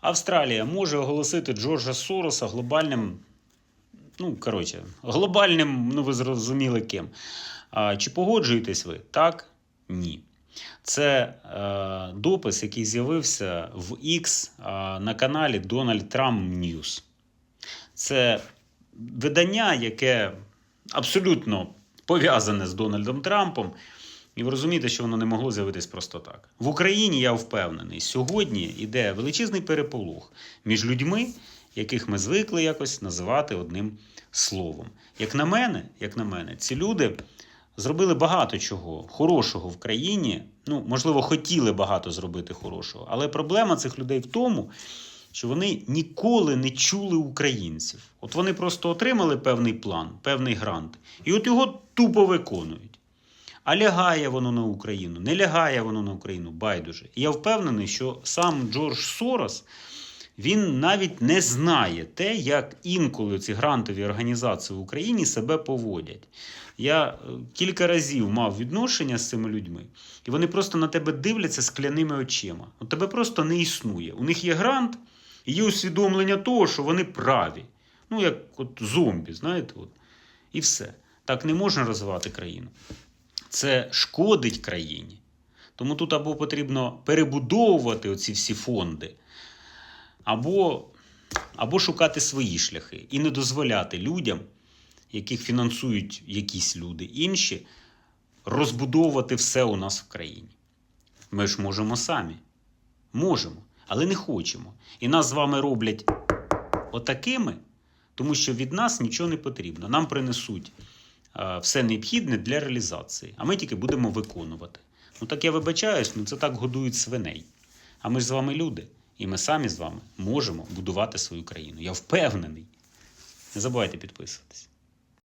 Австралія може оголосити Джорджа Сороса глобальним, ну, коротше, глобальним, ну ви зрозуміли ким. А, чи погоджуєтесь ви? Так? Ні. Це е, допис, який з'явився в X е, на каналі Donald Trump News. Це видання, яке абсолютно пов'язане з Дональдом Трампом. І ви розумієте, що воно не могло з'явитись просто так. В Україні я впевнений, сьогодні йде величезний переполох між людьми, яких ми звикли якось називати одним словом. Як на мене, як на мене, ці люди зробили багато чого хорошого в країні. Ну, можливо, хотіли багато зробити хорошого. Але проблема цих людей в тому, що вони ніколи не чули українців. От вони просто отримали певний план, певний грант, і от його тупо виконують. А лягає воно на Україну, не лягає воно на Україну, байдуже. І я впевнений, що сам Джордж Сорос він навіть не знає те, як інколи ці грантові організації в Україні себе поводять. Я е, кілька разів мав відношення з цими людьми, і вони просто на тебе дивляться скляними очима. У тебе просто не існує. У них є грант, і є усвідомлення того, що вони праві. Ну, як от зомбі, знаєте, от. і все. Так не можна розвивати країну. Це шкодить країні. Тому тут або потрібно перебудовувати оці всі фонди, або, або шукати свої шляхи і не дозволяти людям, яких фінансують якісь люди інші, розбудовувати все у нас в країні. Ми ж можемо самі. Можемо, але не хочемо. І нас з вами роблять отакими, тому що від нас нічого не потрібно. Нам принесуть все необхідне для реалізації, а ми тільки будемо виконувати. Ну так я вибачаюсь, ну це так годують свиней. А ми ж з вами люди, і ми самі з вами можемо будувати свою країну. Я впевнений. Не забувайте підписуватись.